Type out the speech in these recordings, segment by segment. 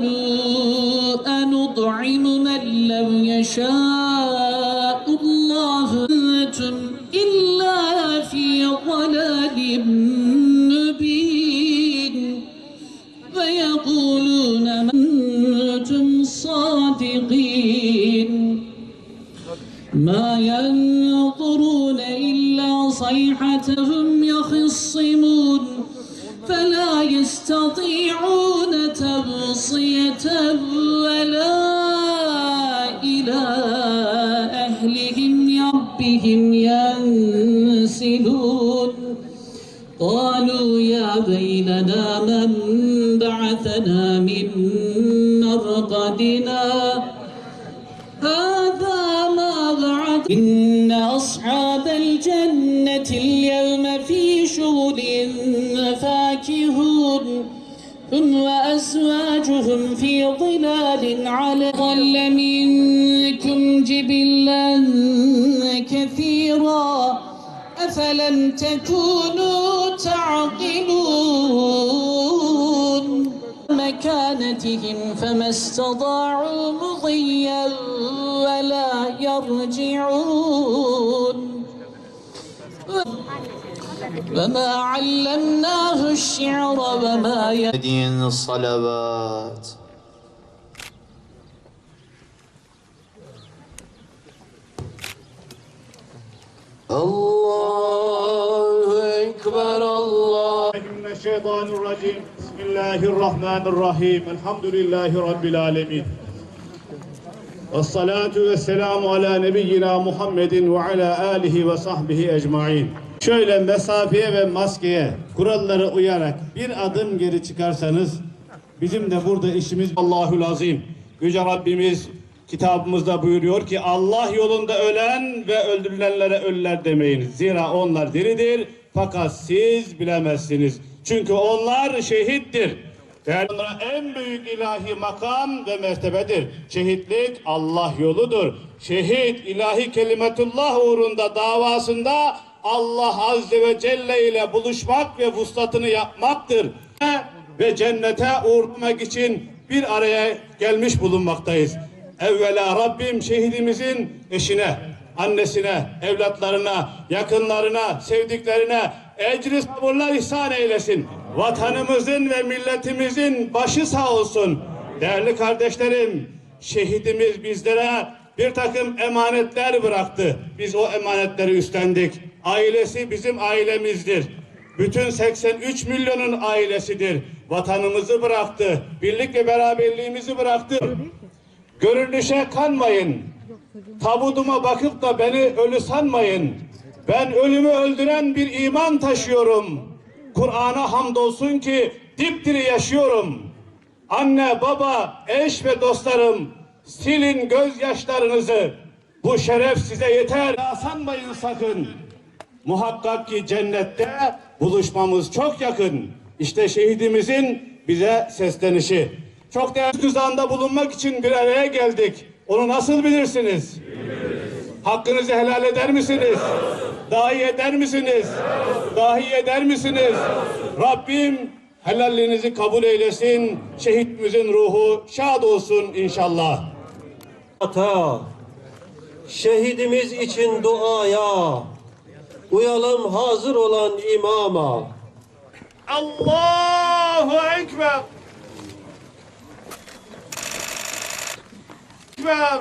قالوا أنطعم من لو يشاء الله إلا في ضلال مبين. ويقولون من أنتم صادقين. ما ينظرون إلا صيحتهم ولا إلى أهلهم ربهم ينسلون. قالوا يا ويلنا من بعثنا من مرقدنا هذا ما وعد. إن أصحاب الجنة اليوم هم وأزواجهم في ظلال على ظل منكم جبلا كثيرا أفلم تكونوا تعقلون مكانتهم فما استطاعوا مضيا ولا يرجعون وما علمناه الشعر وما ي... Din salavat. Allahu Ekber Allah. من الشيطان الرجيم بسم الله الرحمن الرحيم الحمد لله رب العالمين والصلاة والسلام على نبينا Muhammed ve ala alihi ve sahbihi ecmain. Şöyle mesafeye ve maskeye kurallara uyarak bir adım geri çıkarsanız bizim de burada işimiz Allahül Azim. Yüce Rabbimiz kitabımızda buyuruyor ki Allah yolunda ölen ve öldürülenlere ölüler demeyin. Zira onlar diridir fakat siz bilemezsiniz. Çünkü onlar şehittir. Değerli onlara en büyük ilahi makam ve mertebedir. Şehitlik Allah yoludur. Şehit ilahi kelimetullah uğrunda davasında Allah Azze ve Celle ile buluşmak ve vuslatını yapmaktır. Ve cennete uğurlamak için bir araya gelmiş bulunmaktayız. Evvela Rabbim şehidimizin eşine, annesine, evlatlarına, yakınlarına, sevdiklerine ecri sabırlar ihsan eylesin. Vatanımızın ve milletimizin başı sağ olsun. Değerli kardeşlerim, şehidimiz bizlere bir takım emanetler bıraktı. Biz o emanetleri üstlendik. Ailesi bizim ailemizdir. Bütün 83 milyonun ailesidir. Vatanımızı bıraktı. Birlik ve beraberliğimizi bıraktı. Görünüşe kanmayın. Tabuduma bakıp da beni ölü sanmayın. Ben ölümü öldüren bir iman taşıyorum. Kur'an'a hamdolsun ki dipdiri yaşıyorum. Anne, baba, eş ve dostlarım silin gözyaşlarınızı. Bu şeref size yeter. Sanmayın sakın. Muhakkak ki cennette buluşmamız çok yakın. İşte şehidimizin bize seslenişi. Çok değerli tuzağında bulunmak için bir araya geldik. Onu nasıl bilirsiniz? Hakkınızı helal eder misiniz? Dahi eder misiniz? Dahi eder misiniz? Rabbim helalliğinizi kabul eylesin. Şehitimizin ruhu şad olsun inşallah. Ata, şehidimiz için duaya, uyalım hazır olan imama. Allahu Ekber. Ekber.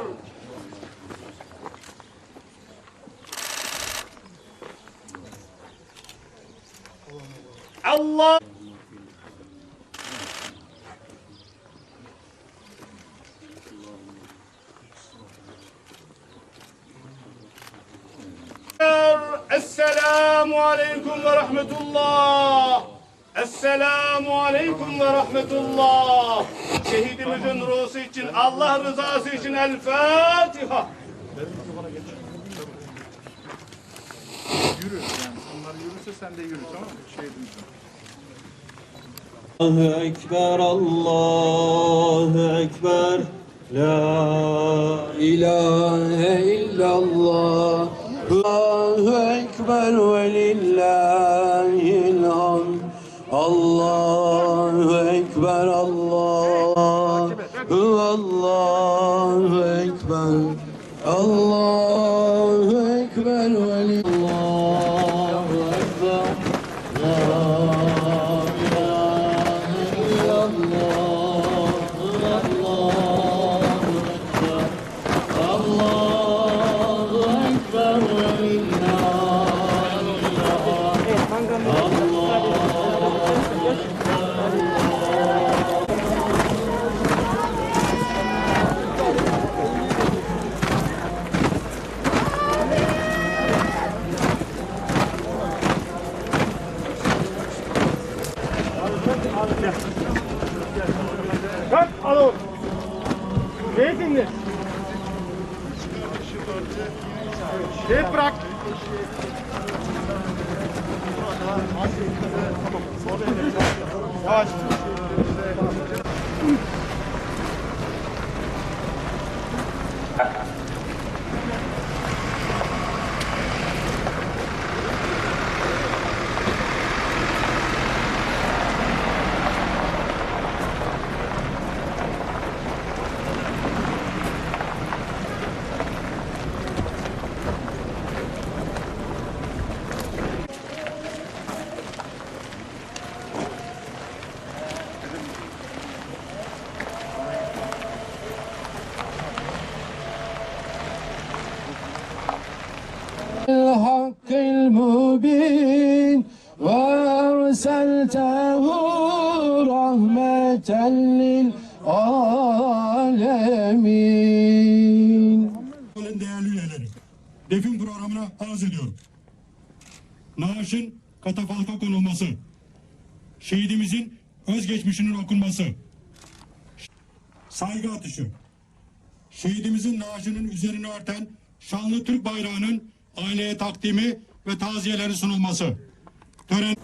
Allah. Esselamu aleyküm ve rahmetullah. Esselamu aleyküm ve rahmetullah. Şehidimizin ruhusu için, Allah rızası için El Fatiha. Yürü yani onlar yürürse sen de yürü tamam mı? Edin. Allahu Ekber, Allahu Ekber, La ilahe illallah. Allahu Ekber ve lillahil hamd. Allahu Ekber, Allah. Beyefendi. Şey bırak. Yavaş. الحق المبين وارسلته رحمة للعالمين Kanalın değerli üyeleri, defin programına arz ediyorum. Naaşın katafalka konulması, şehidimizin özgeçmişinin okunması, saygı atışı, şehidimizin naaşının üzerine örten şanlı Türk bayrağının aileye takdimi ve taziyeleri sunulması. Tören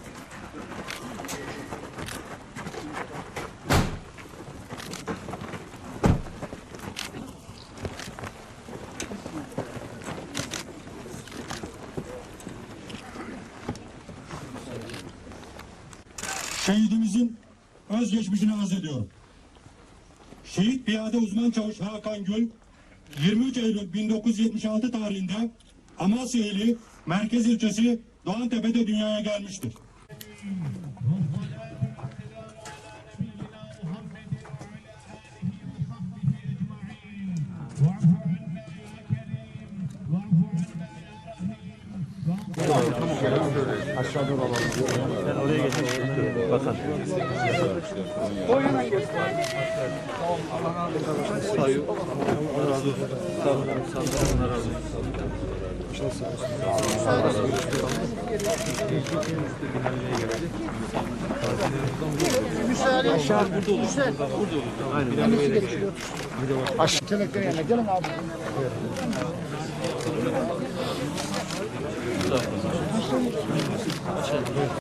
şehidimizin özgeçmişini arz ediyorum. Şehit piyade uzman çavuş Hakan Gül 23 Eylül 1976 tarihinde Amasya ili merkez ilçesi Doğantepe'de dünyaya gelmiştir. Aşağıda da var. Ben oraya geçeyim. Bakın. Boyuna göster. Tamam. Allah razı olsun. Sayın. Allah razı olsun. Sağ olun. Allah razı olsun. Müsaade. Aşağı burada olur. Burada olur. Aynen. Aşağı. Kelekler yerine gelin abi.